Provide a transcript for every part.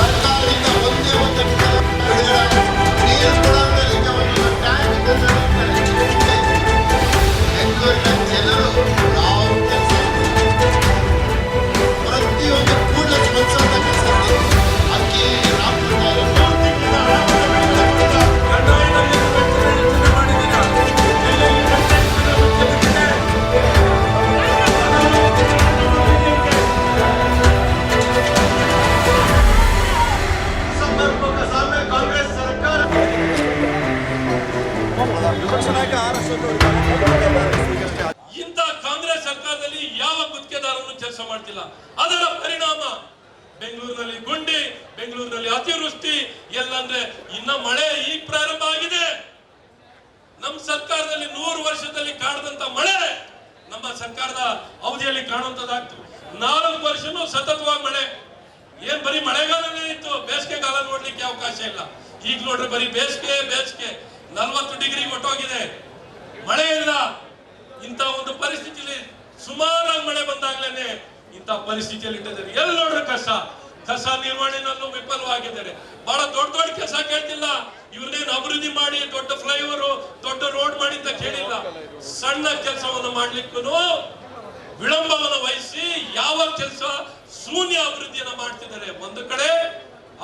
ಸರ್ಕಾರದಿಂದ ಒಂದೇ ಒಂದು ಬಿಡುಗಡೆ ಇಂಥ ಕಾಂಗ್ರೆಸ್ ಸರ್ಕಾರದಲ್ಲಿ ಯಾವ ಗುತ್ತಿಗೆದಾರನು ಕೆಲಸ ಮಾಡ್ತಿಲ್ಲ? ಅದರ ಪರಿಣಾಮ ಬೆಂಗಳೂರಿನಲ್ಲಿ ಗುಂಡಿ, ಬೆಂಗಳೂರಿನಲ್ಲಿ ಅತಿವೃಷ್ಟಿ ಎಲ್ಲಂದ್ರೆ ಇನ್ನ ಮಳೆ ಈಗ ಪ್ರಾರಂಭ ಆಗಿದೆ. ನಮ್ಮ ಸರ್ಕಾರದಲ್ಲಿ ನೂರು ವರ್ಷದಲ್ಲಿ ಕಾಣದಂತ ಮಳೆ ನಮ್ಮ ಸರ್ಕಾರದ ಅವಧಿಯಲ್ಲಿ ಕಾಣುವಂತದ್ದಾಗ್ತು. ನಾಲ್ಕು ವರ್ಷನೂ ಸತತವಾಗಿ ಮಳೆ. ಏನ್ ಬರೀ ಮಳೆಗಾಲನೇ ಇತ್ತು, ಬೇಸಿಗೆಗಾಲ ನೋಡ್ಲಿಕ್ಕೆ ಅವಕಾಶ ಇಲ್ಲ. ಈಗ ನೋಡ್ರಿ ಬರೀ ಬೇಸಿಗೆ ಬೇಸಿಗೆ. ನಲ್ವತ್ತು ಡಿಗ್ರಿ ಹೊಟ್ಟೋಗಿದೆ ಮಳೆ ಇಲ್ಲ ಇಂಥ ಒಂದು ಪರಿಸ್ಥಿತಿಯಲ್ಲಿ ಸುಮಾರಾಗಿ ಮಳೆ ಬಂದಾಗ್ಲೇನೆ ಇಂಥ ಪರಿಸ್ಥಿತಿಯಲ್ಲಿ ಇಟ್ಟಿದ್ದಾರೆ ಎಲ್ಲಿ ನೋಡ್ರಿ ಕಸ? ಕಸ ನಿರ್ವಹಣೆನಲ್ಲೂ ವಿಫಲವಾಗಿದ್ದಾರೆ. ಬಹಳ ದೊಡ್ಡ ದೊಡ್ಡ ಕೆಲಸ ಕೇಳ್ತಿಲ್ಲ. ಇವ್ರನ್ನೇನು ಅಭಿವೃದ್ಧಿ ಮಾಡಿ, ದೊಡ್ಡ ಫ್ಲೈಓವರ್ ದೊಡ್ಡ ರೋಡ್ ಮಾಡಿ ಅಂತ ಕೇಳಿಲ್ಲ. ಸಣ್ಣ ಕೆಲಸವನ್ನು ಮಾಡ್ಲಿಕ್ಕೂ ವಿಳಂಬವನ್ನು ವಹಿಸಿ ಯಾವ ಕೆಲಸ ಶೂನ್ಯ ಅಭಿವೃದ್ಧಿಯನ್ನು ಮಾಡ್ತಿದ್ದಾರೆ. ಒಂದು ಕಡೆ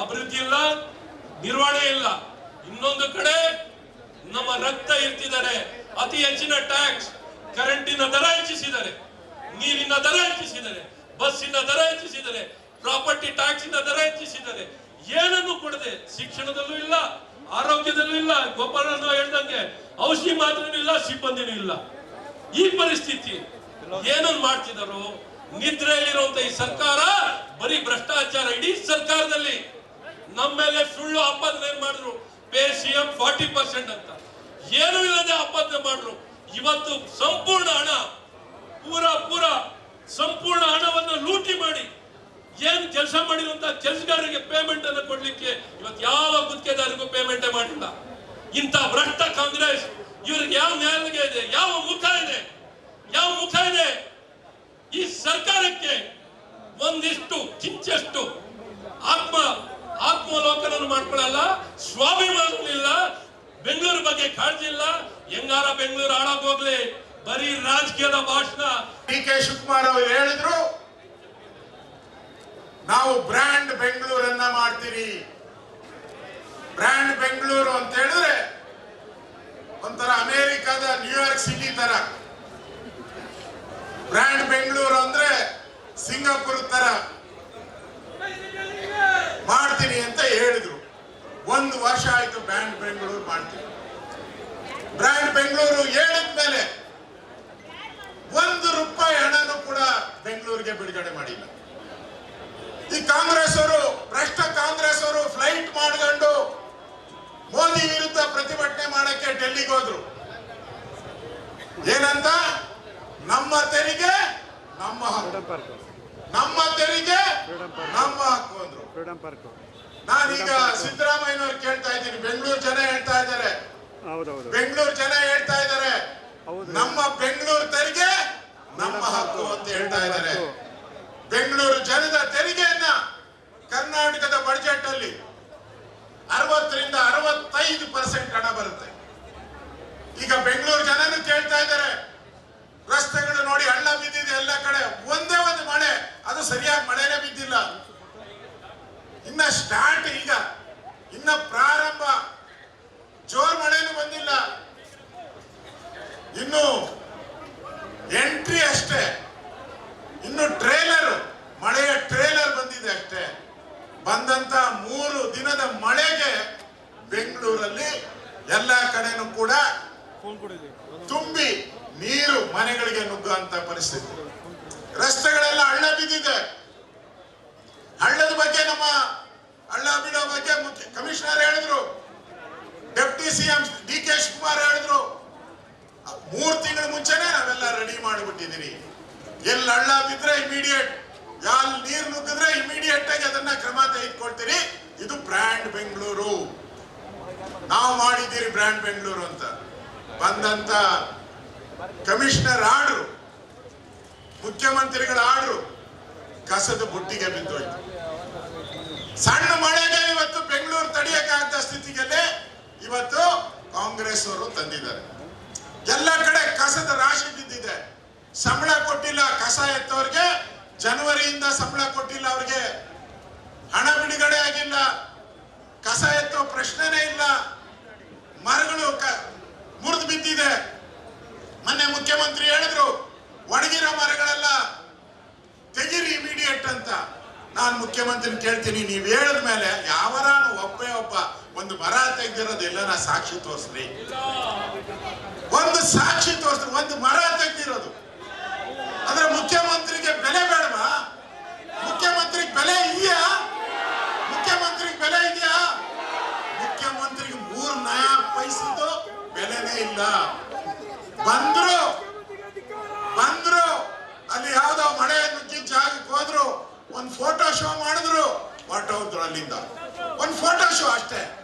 ಅಭಿವೃದ್ಧಿ ಇಲ್ಲ, ನಿರ್ವಹಣೆ ಇಲ್ಲ. ಇನ್ನೊಂದು ಕಡೆ ನಮ್ಮ ರಕ್ತ ಇರ್ತಿದ್ದಾರೆ. ಅತಿ ಹೆಚ್ಚಿನ ಟ್ಯಾಕ್ಸ್ ಕರೆಂಟಿನ ದರ ಹೆಚ್ಚಿಸಿದರೆ, ನೀರಿನ ದರ ಹೆಚ್ಚಿಸಿದರೆ, ಬಸ್ಸಿನ ದರ ಹೆಚ್ಚಿಸಿದರೆ, ಪ್ರಾಪರ್ಟಿ ಟ್ಯಾಕ್ಸಿನ ದರ ಹೆಚ್ಚಿಸಿದರೆ ಏನನ್ನು ಕೊಡದೆ ಶಿಕ್ಷಣದಲ್ಲೂ ಇಲ್ಲ, ಆರೋಗ್ಯದಲ್ಲೂ ಇಲ್ಲ ಗೋಪಾಲ ಹೇಳ್ದಂಗೆ ಔಷಧಿ ಮಾತ್ರನೂ ಇಲ್ಲ, ಸಿಬ್ಬಂದಿನೂ ಇಲ್ಲ. ಈ ಪರಿಸ್ಥಿತಿ ಏನನ್ನು ಮಾಡ್ತಿದಾರೋ, ನಿದ್ರೆಯಲ್ಲಿರುವಂತ ಈ ಸರ್ಕಾರ ಬರೀ ಭ್ರಷ್ಟಾಚಾರ ಇಡೀ ಸರ್ಕಾರದಲ್ಲಿ ನಮ್ಮ ಮೇಲೆ ಸುಳ್ಳು ಆಪಾದನೆ ಮಾಡಿದ್ರು, ಪೇ ಸಿಎಂ ಫಾರ್ಟಿ ಪರ್ಸೆಂಟ್ ಅಂತ. ಏನು ಇಲ್ಲದೆ ಆಪಾದನೆ ಮಾಡ್ರು. ಇವತ್ತು ಸಂಪೂರ್ಣ ಹಣ, ಪೂರ ಪೂರ ಸಂಪೂರ್ಣ ಹಣವನ್ನು ಲೂಟಿ ಮಾಡಿ ಏನ್ ಕೆಲಸ ಮಾಡಿದಂತ ಕೆಲಸಗಾರರಿಗೆ ಪೇಮೆಂಟ್ ಅನ್ನು ಕೊಡ್ಲಿಕ್ಕೆ ಇವತ್ತು ಯಾವ ಗುತ್ತಿಗೆದಾರರಿಗೂ ಪೇಮೆಂಟ್ ಮಾಡಿಲ್ಲ. ಇಂಥ ಭ್ರಷ್ಟ ಕಾಂಗ್ರೆಸ್, ಇವ್ರಿಗೆ ಯಾವ ನ್ಯಾಯಾಲಯ ಇದೆ, ಯಾವ ಮುಖ ಇದೆ, ಯಾವ ಮುಖ ಇದೆ? ಈ ಸರ್ಕಾರಕ್ಕೆ ಒಂದಿಷ್ಟು, ಕಿಂಚಷ್ಟು ಆತ್ಮ ಆತ್ಮಲೋಕನ ಮಾಡ್ಕೊಳ್ಳಲ್ಲ ಸ್ವಾಭಿಮಾನ ಇಲ್ಲ ಬೆಂಗಳೂರು ಬಗ್ಗೆ ಕಾಳಜಿ ಇಲ್ಲ. ಹೆಂಗಾರ ಬೆಂಗಳೂರು ಹಾಳಾಗೋಗ್ಲಿ ಬರೀ ರಾಜಕೀಯದ ಭಾಷಣ. ಡಿ ಕೆ ಶಿವಕುಮಾರ್ ಅವರು ಹೇಳಿದ್ರು, ನಾವು ಬ್ರ್ಯಾಂಡ್ ಬೆಂಗಳೂರನ್ನ ಮಾಡ್ತೀವಿ. ಬ್ರ್ಯಾಂಡ್ ಬೆಂಗಳೂರು ಅಂತ ಹೇಳಿದ್ರೆ ಒಂಥರ ಅಮೆರಿಕದ ನ್ಯೂಯಾರ್ಕ್ ಸಿಟಿ ತರ. ಬ್ರ್ಯಾಂಡ್ ಬೆಂಗಳೂರು ಅಂದ್ರೆ ಸಿಂಗಾಪುರ್ ತರ. ಮಾಡ್ತೀನಿ ಅಂತ ಹೇಳಿದ್ರು. ಒಂದು ವರ್ಷ ಆಯಿತು ಬ್ರ್ಯಾಂಡ್ ಬೆಂಗಳೂರು ಮಾಡ್ತೀವಿ ಬ್ರ್ಯಾಂಡ್ ಬೆಂಗಳೂರು ಹೇಳಿದ್ಮೇಲೆ ಒಂದು ರೂಪಾಯಿ ಹಣನು ಕೂಡ ಬೆಂಗಳೂರಿಗೆ ಬಿಡುಗಡೆ ಮಾಡಿಲ್ಲ. ಈ ಕಾಂಗ್ರೆಸ್ ಅವರು ಭ್ರಷ್ಟ ಕಾಂಗ್ರೆಸ್ ಅವರು ಫ್ಲೈಟ್ ಮಾಡ್ಕೊಂಡು ಮೋದಿ ವಿರುದ್ಧ ಪ್ರತಿಭಟನೆ ಮಾಡಕ್ಕೆ ಡೆಲ್ಲಿಗೆ ಹೋದ್ರು. ಏನಂತ? ನಮ್ಮ ತೆರಿಗೆ ನಮ್ಮ ಹಕ್ಕು. ನಮ್ಮ ತೆರಿಗೆ ನಮ್ಮ ಹಕ್ಕು ಅಂದ್ರು. ನಾನೀಗ ಸಿದ್ದರಾಮಯ್ಯನವ್ರು ಕೇಳ್ತಾ ಇದ್ದೀನಿ. ಬೆಂಗಳೂರು ಜನ ಹೇಳ್ತಾ ಇದ್ದಾರೆ. ಬೆಂಗಳೂರು ಜನ ಹೇಳ್ತಾ ಇದ್ದಾರೆ. ನಮ್ಮ ಬೆಂಗಳೂರು ತೆರಿಗೆ ನಮ್ಮ ಹಕ್ಕು ಅಂತ ಹೇಳ್ತಾ ಇದ್ದಾರೆ. ಬೆಂಗಳೂರು ಜನದ ತೆರಿಗೆಯನ್ನ ಕರ್ನಾಟಕದ ಬಜೆಟ್ ಅಲ್ಲಿ ಅರವತ್ತರಿಂದ ಅರವತ್ತೈದು ಪರ್ಸೆಂಟ್ ಹಣ ಬರುತ್ತೆ. ಈಗ ಬೆಂಗಳೂರು ಜನನು ಕೇಳ್ತಾ ಇದ್ದಾರೆ. ರಸ್ತೆಗಳು ನೋಡಿ ಹಳ್ಳ ಬಿದ್ದಿದೆ ಎಲ್ಲ ಕಡೆ. ಒಂದೇ ಒಂದು ಮಳೆ. ಅದು ಸರಿಯಾಗಿ ಮಳೆನೇ ಬಿದ್ದಿಲ್ಲ. ಇನ್ನ ಸ್ಟಾರ್ಟ್ ಈಗ. ಇನ್ನ ಪ್ರಾರಂಭ. ಜೋರ್ ಮಳೆನೂ ಬಂದಿಲ್ಲ. ಇನ್ನು ಎಂಟ್ರಿ ಅಷ್ಟೇ. ಇನ್ನು ಟ್ರೇಲರ್ ಮಳೆಯ ಟ್ರೇಲರ್ ಬಂದಿದೆ ಅಷ್ಟೇ. ಬಂದಂತ ಮೂರು ದಿನದ ಮಳೆಗೆ ಬೆಂಗಳೂರಲ್ಲಿ ಎಲ್ಲ ಕಡೆನೂ ಕೂಡ ತುಂಬಿ ನೀರು ಮನೆಗಳಿಗೆ ನುಗ್ಗುವಂತ ಪರಿಸ್ಥಿತಿ. ರಸ್ತೆಗಳೆಲ್ಲ ಹಳ್ಳ ಬಿದ್ದಿದೆ. ಹಳ್ಳದ ಬಗ್ಗೆ ನಮ್ಮ ಹಳ್ಳ ಬಿಡೋ ಬಗ್ಗೆ ಮುಖ್ಯ ಕಮಿಷನರ್ ಹೇಳಿದ್ರು. Deputy CM D K Shivakumar ಹೇಳಿದ್ರು. ಮೂರ್ ತಿಂಗಳ ಮುಂಚೆನೆ ನಾವೆಲ್ಲ ರೆಡಿ ಮಾಡಿಬಿಟ್ಟಿದ್ದೀವಿ. ಎಲ್ಲಿ ಹಳ್ಳ ಬಿದ್ರೆ ಇಮಿಡಿಯೇಟ್. ಯಾಲ್ ನೀರು ನುಗ್ಗಿದ್ರೆ ಇಮಿಡಿಯೇಟ್ ಆಗಿ ಅದನ್ನ ಕ್ರಮ ತೆಗೆದುಕೊಳ್ತೀರಿ. ಇದು ಬ್ರ್ಯಾಂಡ್ ಬೆಂಗಳೂರು. ನಾವು ಮಾಡಿದ್ದೀರಿ ಬ್ರ್ಯಾಂಡ್ ಬೆಂಗಳೂರು ಅಂತ. ಬಂದಂತ ಕಮಿಷನರ್ ಆಡ್ರು. ಮುಖ್ಯಮಂತ್ರಿಗಳ ಆಡ್ರು. ಕಸದ ಬುಟ್ಟಿಗೆ ಬಿದ್ದೋಯ್ತು. ಸಣ್ಣ ಮಳೆಗೆ ಇವತ್ತು ಬೆಂಗಳೂರು ತಡೆಯಕ್ಕಾಗದ ಸ್ಥಿತಿಗೆ ಇವತ್ತು ಕಾಂಗ್ರೆಸ್ ಅವರು ತಂದಿದ್ದಾರೆ. ಎಲ್ಲ ಕಡೆ ಕಸದ ರಾಶಿ ಬಿದ್ದಿದೆ. ಸಂಬಳ ಕೊಟ್ಟಿಲ್ಲ, ಕಸ ಎತ್ತವ್ರಿಗೆ ಜನವರಿಯಿಂದ ಸಂಬಳ ಕೊಟ್ಟಿಲ್ಲ ಅವ್ರಿಗೆ. ಹಣ ಬಿಡುಗಡೆ ಆಗಿಲ್ಲ, ಕಸ ಎತ್ತೋ ಪ್ರಶ್ನೆನೇ ಇಲ್ಲ. ಮರಗಳು ಮುರಿದು ಬಿದ್ದಿದೆ. ಮೊನ್ನೆ ಮುಖ್ಯಮಂತ್ರಿ ಹೇಳಿದ್ರು, ಒಣಗಿರೋ ಮರಗಳೆಲ್ಲ, ತೆಗೀರಿ ಇಮಿಡಿಯೇಟ್ ಅಂತ. ನಾನು ಮುಖ್ಯಮಂತ್ರಿ ಕೇಳ್ತೀನಿ, ನೀವು ಹೇಳಿದ ಮೇಲೆ ಯಾವರ ಒಬ್ಬೇ ಒಬ್ಬ ಒಂದು ಮರ ತೆಗ್ದಿರೋದು ಎಲ್ಲರ ಸಾಕ್ಷಿ ತೋರಿಸ್ರಿ. ಒಂದು ಸಾಕ್ಷಿ ತೋರಿಸ್ರಿ, ಒಂದು ಮರ ತೆಗ್ದಿರೋದು ಅಂದ್ರೆ ಮುಖ್ಯಮಂತ್ರಿಗೆ ಬೆಲೆ ಬೇಡವಾ? ಮುಖ್ಯಮಂತ್ರಿಗೆ ಬೆಲೆ ಇದೆಯಾ? ಮುಖ್ಯಮಂತ್ರಿಗೆ ಬೆಲೆ ಇದೆಯಾ? ಮುಖ್ಯಮಂತ್ರಿಗೆ ಮೂರು ನಯಾ ಪೈಸದ್ದು ಬೆಲೆನೇ ಇಲ್ಲ ಬಂದ್ರು ಬಂದ್ರು ಅಲ್ಲಿ ಯಾವ್ದೋ ಮಳೆ ನುಗ್ಗಿ ಜಾಗಕ್ಕೆ ಹೋದ್ರು ಒಂದ್ ಫೋಟೋ ಶೋ ಮಾಡಿದ್ರು ಹೊರಟೋದ್ರು ಅಲ್ಲಿಂದ ಒಂದ್ ಫೋಟೋ ಶೋ ಅಷ್ಟೇ